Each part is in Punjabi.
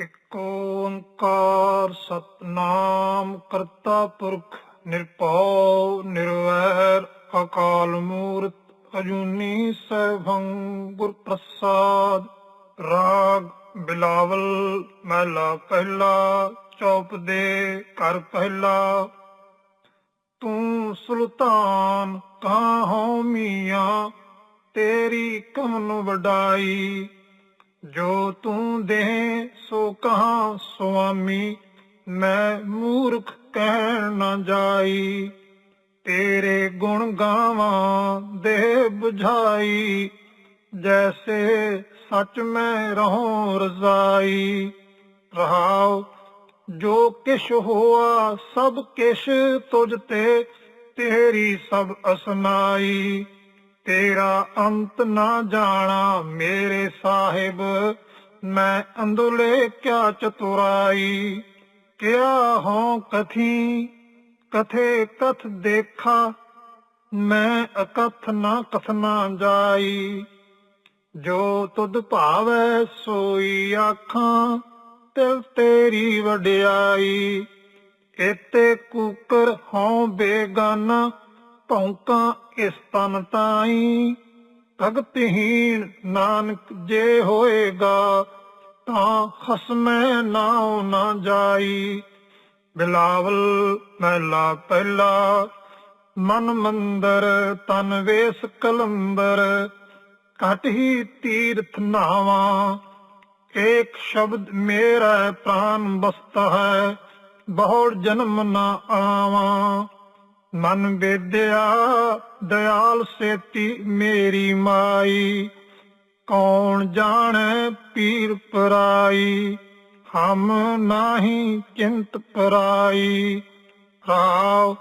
ਇਕ ਓੰਕਾਰ ਸਤਨਾਮ ਕਰਤਾ ਪੁਰਖ, ਨਿਰਭਉ, ਨਿਰਵੈਰ, ਅਕਾਲ ਮੂਰਤ, ਅਜੂਨੀ ਸੈਭੰ ਗੁਰ ਪ੍ਰਸਾਦ ਰਾਗ ਬਿਲਾਵਲ ਮਹਿਲਾ ਪਹਿਲਾ, ਚੌਪ ਦੇ ਕਰ ਪਹਿਲਾ। ਤੂੰ ਸੁਲਤਾਨ, ਕਹਾਂ ਹੋ ਮੀਆਂ, ਤੇਰੀ ਕਮਨ ਵਡਾਈ। ਜੋ ਤੂੰ ਦੇ ਸੋ ਕਹਾਂ ਸੁਆਮੀ, ਮੈਂ ਮੂਰਖ ਕਹਿਣ ਨਾ ਜਾਈ। ਤੇਰੇ ਗੁਣ ਗਾਵਾਂ ਦੇ ਬੁਝਾਈ, ਜੈਸੇ ਸੱਚ ਮੈਂ ਰਹੋ ਰਜ਼ਾਈ। ਰਹਾਉ ਜੋ ਕਿਛ ਹੋਆ ਸਭ ਕਿਛ ਤੁਝ ਤੇ ਤੇਰੀ ਸਭ ਅਸਨਾਈ ਤੇਰਾ ਅੰਤ ਨਾ ਜਾਣਾ ਮੇਰੇ ਸਾਹਿਬ, ਮੈਂ ਅੰਦੁਲੇ ਕਿਆ ਚਤੁਰਾਈ? ਕਿਆ ਹੋ ਕਥੀ? ਕਥੇ ਕਥ ਦੇਖਾ? ਮੈਂ ਅਕਥ ਨਾ ਕਥਨਾ ਜਾਈ। ਜੋ ਤੁਧ ਭਾਵੈ ਸੋਈ ਆਖਾਂ, ਤਿਲ ਤੇਰੀ ਵਡਿਆਈ। ਇਤੇ ਕੂਕਰ ਹਉ ਬੇਗਾਨਾ ਭੌਂਕਾਂ ਇਸ ਤਨ ਤਾਈ। ਭਗਤਹੀਣ ਨਾਨਕ ਜੇ ਹੋਏਗਾ, ਤਾਂ ਖਸਮੈ ਨਾਉ ਨਾ ਜਾਈ। ਬਿਲਾਵਲ ਮਹਿਲਾ ਪਹਿਲਾ, ਮਨ ਮੰਦਰ ਤਨ ਵੇਸ ਕਲੰਦਰ। ਘਟ ਹੀ ਤੀਰਥ ਨਾਵਾ, ਏਕ ਸ਼ਬਦ ਮੇਰਾ ਪ੍ਰਾਨ ਬਸਤਾ ਹੈ, ਬਹੁੜ ਜਨਮ ਨਾ ਆਵਾਂ। ਮਨ ਵੇਦਿਆ, ਦਇਆਲ ਸੇਤੀ ਮੇਰੀ ਮਾਈ। ਕੌਣ ਜਾਣੈ ਪੀਰ ਪਰਾਈ, ਹਮ ਨਾਹੀ ਚਿੰਤ ਪਰਾਈ। ਰਾਵ,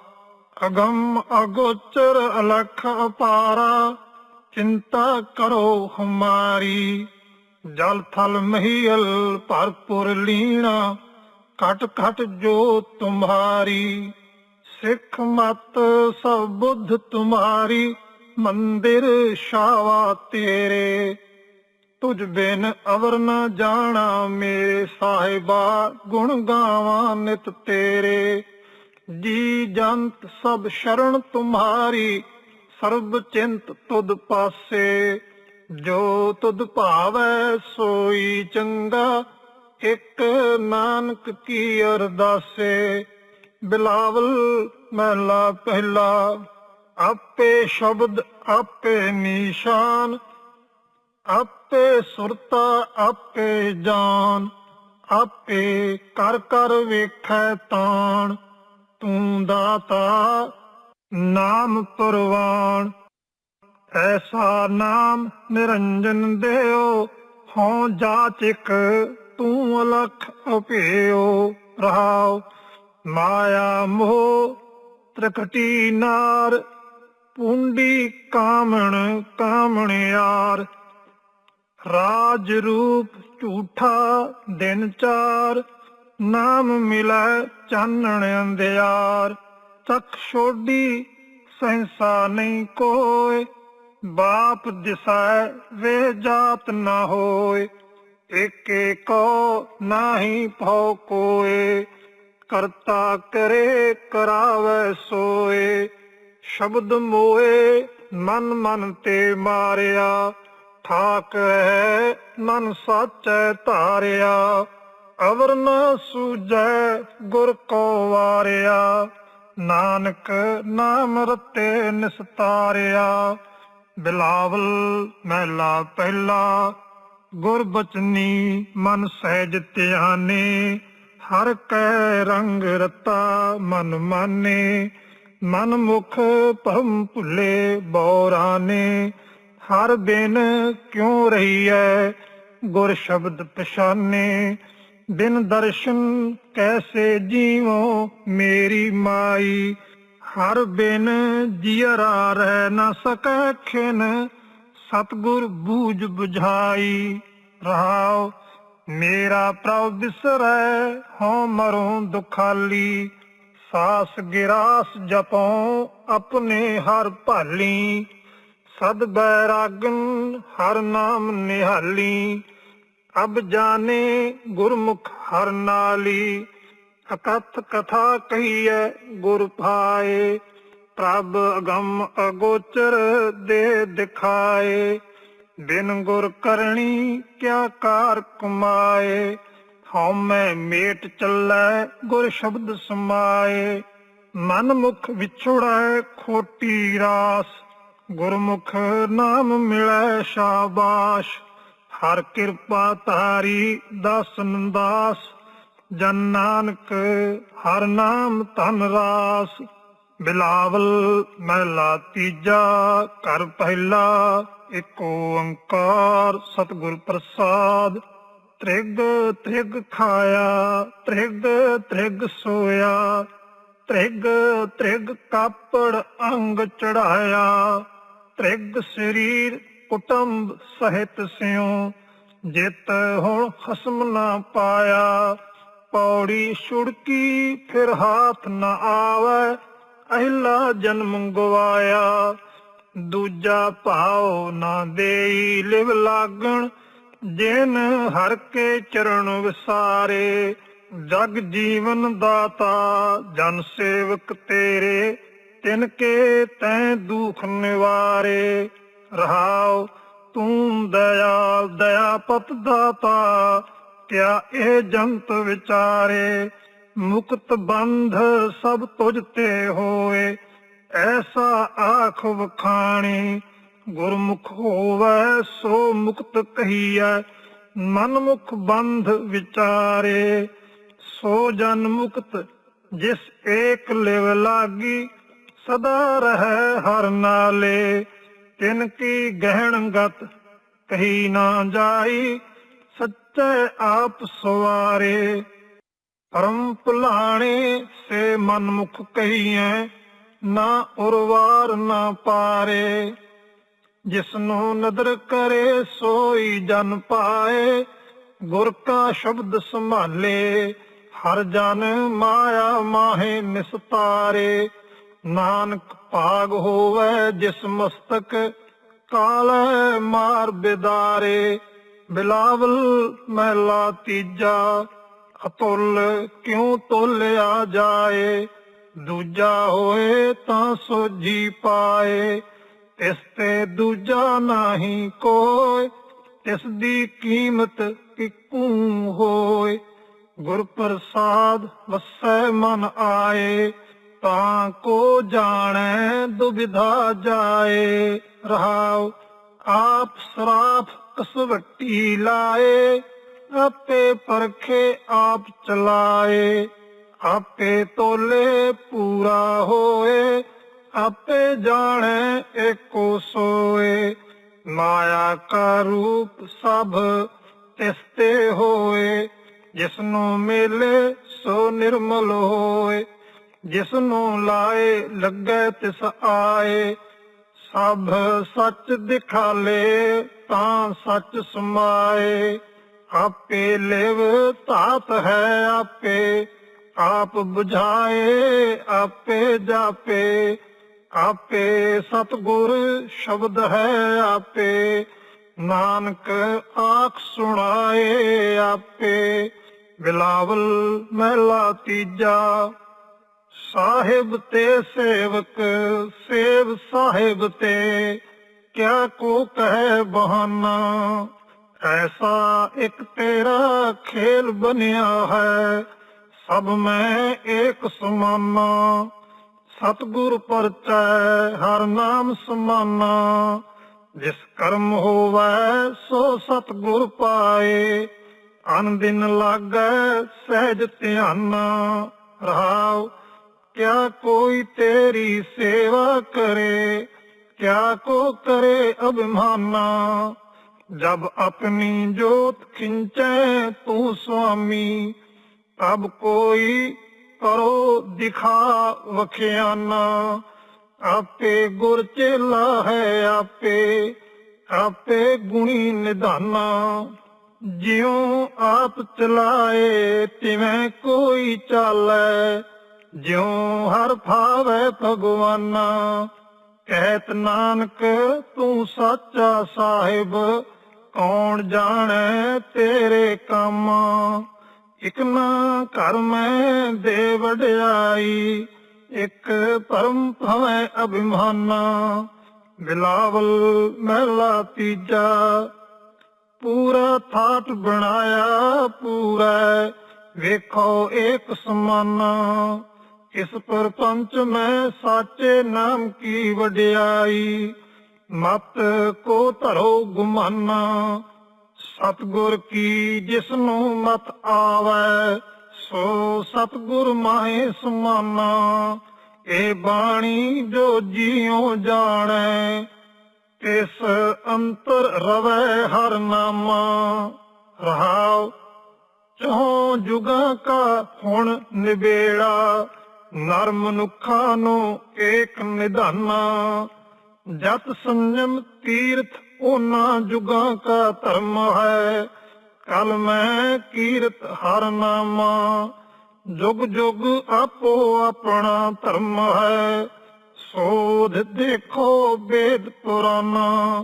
ਅਗੰਮ ਅਗੋਚਰ ਅਲਖ ਅਪਾਰਾ, ਚਿੰਤਾ ਕਰੋ ਹਮਾਰੀ। ਜਲ ਥਲ ਮਹੀਲ ਭਰਪੁਰ ਲੀਣਾ, ਘਟ ਘਟ ਜੋ ਤੁਮਾਰੀ। ਸਿੱਖ ਮਤ ਸਭ ਬੁੱਧ ਤੁਮਾਰੀ, ਮੰਦਿਰ ਸ਼ਾਵਾ ਤੇਰੇ। ਤੁਝ ਬਿਨ ਅਵਰ ਨ ਜਾਣਾ ਮੇਰੇ ਸਾਹਿਬਾ, ਗੁਣ ਗਾਵਾਂ ਨਿਤ ਤੇਰੇ। ਜੀ ਜੰਤ ਸਭ ਸ਼ਰਨ ਤੁਮਾਰੀ, ਸਰਬ ਚਿੰਤ ਤੁਧ ਪਾਸੇ। ਜੋ ਤੁਧ ਭਾਵੈ ਸੋਈ ਚੰਗਾ, ਇੱਕ ਨਾਨਕ ਕੀ ਅਰਦਾਸੇ। ਬਿਲਾਵਲ ਮਹਿਲਾ ਪਹਿਲਾ, ਆਪੇ ਸ਼ਬਦ, ਆਪੇ ਨਿਸ਼ਾਨ, ਆਪੇ ਸੁਰਤਾ, ਆਪੇ ਜਾਨ, ਆਪੇ ਕਰ ਕਰ ਵੇਖੈ ਤਾਣ, ਤੂੰ ਦਾਤਾ, ਨਾਮ ਪਰਵਾਨ ਐਸਾ ਨਾਮ ਨਿਰੰਜਨ ਦੇਓ, ਹਉ ਜਾਚਿਕ ਤੂੰ ਅਲਖ ਅਪਿਓ ਰਹਾਉ। ਮਾਇਆ ਮੋਹ ਤ੍ਰਿਕਟੀ ਨਾਰ, ਪੁੰਡੀ ਕਾਮਣ ਕਾਮਣਿਆਰ ਰਾਜ ਰੂਪ ਝੂਠਾ ਦਿਨ ਚਾਰ, ਨਾਮ ਮਿਲੈ ਚਾਨਣ ਅੰਧਿਆਰ। ਤਖ ਛੋਡੀ ਸਹਸਾ ਨਹੀਂ ਕੋਏ ਬਾਪ ਦਿਸੈ ਵੇ ਜਾਤ ਨਾ ਹੋਏ ਏਕੇ ਕੋ ਨਾਹੀ ਭਉ ਕੋਏ ਕਰਤਾ ਕਰੇ ਕਰਾਵੇ ਸੋਏ। ਸ਼ਬਦ ਮੋਏ ਮਨ ਮਨ ਤੇ ਮਾਰਿਆ। ਠਾਕ ਹੈ ਮਨ ਸਾਚੈ ਧਾਰਿਆ। ਅਵਰ ਨ ਸੂਜੈ ਗੁਰ ਕੋ ਵਾਰਿਆ। ਨਾਨਕ ਨਾਮ ਰਤੇ ਨਿਸਤਾਰਿਆ। ਬਿਲਾਵਲ ਮਹਿਲਾ ਪਹਿਲਾ। ਗੁਰ ਬਚਨੀ ਮਨ ਸਹਿਜ ਧਿਆਨੇ। ਹਰ ਕੈ ਰੰਗ ਰਤਾ ਮਨ ਮਾਨੇ, ਮਨ ਮੁਖ ਭਰਮ ਭੁੱਲੇ ਬੋਰਾਨੇ। ਹਰ ਬਿਨ ਕਿਉ ਰਹੀ ਰਹੀਐ ਗੁਰ ਸ਼ਬਦ ਪਛਾਨੇ। ਬਿਨ ਦਰਸ਼ਨ ਕੈਸੇ ਜੀਵੋ ਮੇਰੀ ਮਾਈ। ਹਰ ਬਿਨ ਜੀਅਰਾ ਰਹਿ ਨਾ ਸਕੈ ਖਿਨ, ਸਤਗੁਰ ਬੂਝ ਬੁਝਾਈ। ਰਹਾਉ ਮੇਰਾ ਪ੍ਰਭ ਬਿਸਰੈ, ਹਉ ਮਰਉ ਦੁਖਾਲੀ। ਸਾਸ ਗਿਰਾਸ ਜਪਉ, ਆਪਣੇ ਹਰ ਭਾਲੀ। ਸਦ ਬੈਰਾਗਨ, ਹਰ ਨਾਮ ਨਿਹਾਲੀ। ਅਬ ਜਾਣੇ ਗੁਰਮੁਖ ਹਰ ਨਾਲੀ। ਅਕਥ ਕਥਾ ਕਹੀਐ, ਗੁਰ ਭਾਏ ਪ੍ਰਭ ਅਗੰਮ ਅਗੋਚਰ ਦੇ ਦਿਖਾਏ। ਬਿਨ ਗੁਰ ਕਰਨੀ ਕਿਆ ਕਾਰ ਕਮਾਏ? ਹਉ ਮੈਂ ਮੇਟ ਚੱਲੈ, ਗੁਰ ਸ਼ਬਦ ਸਮਾਏ। ਮਨ ਮੁਖ ਵਿਛੜੈ, ਖੋਟੀ ਰਾਸ। ਗੁਰਮੁਖ ਨਾਮ ਮਿਲੈ ਸ਼ਾਬਾਸ਼। ਹਰ ਕਿਰਪਾ ਤਾਰੀ ਦਾਸ ਨੰਦਾਸ। ਜਨ ਨਾਨਕ ਹਰ ਨਾਮ ਧਨ ਰਾਸ। ਬਿਲਾਵਲ ਮਹਿਲਾ ਤੀਜਾ, ਘਰ ਪਹਿਲਾ, ਇੱਕ ਓੰਕਾਰ ਸਤਿਗੁਰ ਪ੍ਰਸਾਦ। ਤ੍ਰਿਗ ਤ੍ਰਿਗ ਖਾਇਆ, ਤ੍ਰਿਗ ਤ੍ਰਿਗ ਸੋਇਆ। ਤ੍ਰਿਗ ਤ੍ਰਿਗ ਕਾਪੜ ਅੰਗ ਚੜਾਇਆ। ਤ੍ਰਿਗ ਸਰੀਰ ਕੁਟੰਬ ਸਹਿਤ ਸਿਉ, ਜਿਤ ਹੁਣ ਖਸਮ ਨਾ ਪਾਇਆ। ਪੌੜੀ ਛੁੜਕੀ ਫਿਰ ਹਾਥ ਨਾ ਆਵੇ ਅਹਿਲਾ ਜਨਮ ਗਵਾਇਆ। ਦੂਜਾ ਭਾਉ ਨਾ ਦੇਈ ਲਿਵ ਲਾਗਣ, ਜਿਨ ਹਰ ਕੇ ਚਰਨ ਵਿਸਾਰੇ। ਜਗ ਜੀਵਨ ਦਾਤਾ, ਜਨ ਸੇਵਕ ਤੇਰੇ, ਤਿਨ ਕੇ ਤੈ ਦੁਖ ਨਿਵਾਰੇ। ਰਹਾਉ ਤੂੰ ਦਇਆਲ, ਦਇਆਪਤ ਦਾਤਾ, ਕਿਆ ਇਹ ਜੰਤ ਵਿਚਾਰੇ। ਮੁਕਤ ਬੰਧ ਸਭ ਤੁਝ ਤੇ ਹੋਏ, ਐਸਾ ਆਖ ਵਖਾਣੀ, ਗੁਰਮੁਖ ਹੋਵੇ ਸੋ ਮੁਕਤ ਕਹੀਐ ਮਨ ਬੰਧ ਵਿਚਾਰੇ, ਸੋ ਜਨ ਮੁਕਤ ਜਿਸ ਏਕ ਲਿਵ ਲਾਗੀ, ਸਦਾ ਰਹਿ ਹਰ ਨਾਲੇ, ਤਿਨ ਕੀ ਗਹਿਣ ਗਤ ਕਹੀ ਨਾ ਜਾਈ, ਸੱਚੇ ਆਪ ਸਵਾਰੇ। ਪਰਮ ਭੁਲਾਣੇ ਸੇ ਮਨ ਮੁਖ ਕਹੀਐ, ਨਾ ਉਰਵਾਰ ਨਾ ਪਾਰੇ। ਜਿਸਨੂੰ ਨਦਰ ਕਰੇ ਸੋਈ ਜਨ ਪਾਏ, ਗੁਰ ਕਾ ਸ਼ਬਦ ਸੰਭਾਲੇ, ਹਰ ਜਨ ਮਾਇਆ ਮਾਹੇ ਨਿਸਤਾਰੇ। ਨਾਨਕ ਭਾਗ ਹੋਵੇ ਜਿਸ ਮਸਤਕ, ਕਾਲੇ ਮਾਰ ਬਿਦਾਰੇ। ਬਿਲਾਵਲ ਮਹਿਲਾ ਤੀਜਾ ਅਤੁੱਲ ਕਿਉ ਤੋਲਿਆ ਜਾਏ? ਦੂਜਾ ਹੋਏ ਤਾਂ ਸੋਜੀ ਪਾਏ। ਇਸ ਤੇ ਦੂਜਾ ਨਹੀਂ ਕੋਈ ਇਸ ਦੀ ਕੀਮਤ ਕਿਕੂ ਹੋਏ। ਗੁਰ ਪ੍ਰਸਾਦ ਵਸੈ ਮਨ ਆਏ। ਤਾਂ ਕੋ ਜਾਣੈ ਦੁਬਿਧਾ ਜਾਏ। ਰਹਾਉ ਆਪ ਸਰਾਫ ਕਸਵੱਟੀ ਲਾਏ। ਆਪੇ ਪਰਖੇ ਆਪ ਚਲਾਏ, ਆਪੇ ਤੋਲੇ ਪੂਰਾ ਹੋਏ, ਆਪੇ ਜਾਣੇ ਏਕੋ ਸੋਏ। ਮਾਇਆ ਕਾ ਰੂਪ ਸਭ ਤਿਸ ਤੇ ਹੋਏ ਜਿਸ ਮਿਲੇ ਸੋ ਨਿਰਮਲ ਹੋਏ। ਜਿਸਨੂੰ ਲਾਏ ਲੱਗੇ ਤਿਸ ਆਏ, ਸਭ ਸੱਚ ਦਿਖਾਲੇ ਤਾਂ ਸੱਚ ਸਮਾਏ। ਆਪੇ ਲਿਵ ਧਾਤ ਹੈ ਆਪੇ, ਆਪ 부ਝਾਏ ਆਪੇ ਜਾਪੇ, ਆਪੇ ਸਤਗੁਰ ਸ਼ਬਦ ਹੈ ਆਪੇ, ਨਾਨਕ ਆਖ ਸੁਣਾਏ ਆਪੇ, ਬਿਲਾਵਲ ਮਹਿਲਾ ਤੀਜਾ, ਸਾਹਿਬ ਤੇ ਸੇਵਕ, ਸੇਵ ਸਾਹਿਬ ਤੇ, ਕਿਆ ਕੋ ਕਹਿ ਬਹਾਨਾ। ਐਸਾ ਇੱਕ ਤੇਰਾ ਖੇਲ ਬਨਿਆ ਹੈ। ਸਭ ਮੈਂ ਏਕ ਸਮਾਨਾ। ਸਤਗੁਰ ਪਰਚੈ ਹਰ ਨਾਮ ਸਮਾਨਾ। ਜਿਸ ਕਰਮ ਹੋਵੈ ਸੋ ਸਤਗੁਰ ਪਾਏ। ਅਨ ਦਿਨ ਲਾਗੈ ਸਹਿਜ ਧਿਆਨਾ। ਰਹਾਉ, ਕਿਆ ਕੋਈ ਤੇਰੀ ਸੇਵਾ ਕਰੇ, ਕਿਆ ਕੋ ਕਰੇ ਅਭਿਮਾਨਾ। ਜਬ ਆਪਣੀ ਜੋਤ ਖਿੰਚੈ ਤੂੰ ਸੁਆਮੀ, ਤਬ ਕੋਈ ਕਰੋ ਦਿਖਾ ਵਖਿਆਨਾ। ਆਪੇ ਗੁਰ ਚੇਲਾ ਹੈ ਆਪੇ ਆਪੇ ਗੁਣੀ ਨਿਧਾਨਾ। ਜਿਉ ਆਪ ਚਲਾਏ ਤਿਵੇਂ ਕੋਈ ਚਾਲੈ, ਜਿਉ ਹਰ ਭਾਵੈ ਭਗਵਾਨਾ। ਕਹਿਤ ਨਾਨਕ ਤੂੰ ਸਾਚਾ ਸਾਹਿਬ ਕੌਣ ਜਾਣੈ ਤੇਰੇ ਕੰਮ? ਇਕ ਨਾ ਘਰ ਮੈਂ ਦੇ ਵਡਿਆਈ, ਇੱਕ ਪਰਮ ਭਵੈ ਅਭਿਮਾਨਾ। ਬਿਲਾਵਲ ਮਹਿਲਾ ਤੀਜਾ, ਪੂਰਾ ਥਾਟ ਬਣਾਇਆ ਪੂਰਾ ਵੇਖੋ ਏਕ ਸਮਾਨਾ ਇਸ ਪਰਪੰਚ ਮੈਂ ਸਾਚੇ ਨਾਮ ਕੀ ਵਡਿਆਈ? ਮਤ ਕੋ ਧਰੋ ਗੁਮਾਨਾ, ਸਤਗੁਰ ਕੀ ਜਿਸਨੂੰ ਮਤ ਆਵੈ, ਸੋ ਸਤਗੁਰ ਮਾਹੇ ਸਮਾਨਾ, ਇਹ ਬਾਣੀ ਜੋ ਜੀਉ ਜਾਣੈ, ਤਿਸ ਅੰਤਰ ਰਵੈ ਹਰ ਨਾਮਾ। ਰਹਾਉ ਚੋਂ ਜੁਗਾਂ ਕਾ ਹੁਣ ਨਿਬੇੜਾ ਨਰ ਮਨੁੱਖਾਂ ਨੂੰ ਏਕ ਨਿਧਾਨਾ। ਜਤ ਸੰਜਮ ਤੀਰਥ ਉਹਨਾਂ ਜੁਗਾਂ ਕਾ ਧਰਮ ਹੈ। ਕਲ ਮੈਂ ਕੀਰਤ ਹਰ ਨਾਮਾ, ਜੁਗ ਜੁਗ ਆਪੋ ਆਪਣਾ ਧਰਮ ਹੈ। ਸੋਧ ਦੇਖੋ ਵੇਦ ਪੁਰਾਨਾ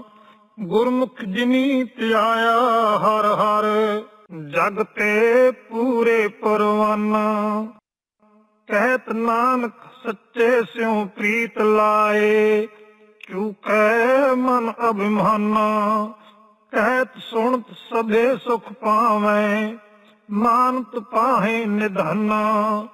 ਗੁਰਮੁਖ ਜਿਨੀ ਧਿਆਇਆ ਹਰ ਹਰ, ਜਗ ਤੇ ਪੂਰੇ ਪਰਵਾਨਾ। ਕਹਿਤ ਨਾਨਕ ਸੱਚੇ ਸਿਉ ਪ੍ਰੀਤ ਲਾਏ ਕਿਉ ਚੁਕੈ ਮਨ ਅਭਿਮਾਨਾ ਕਹਿਤ ਸੁਣਤ ਸਭੇ ਸੁਖ ਪਾਵੈ ਮਾਨਤ ਪਾਹੇ ਨਿਧਾਨਾ।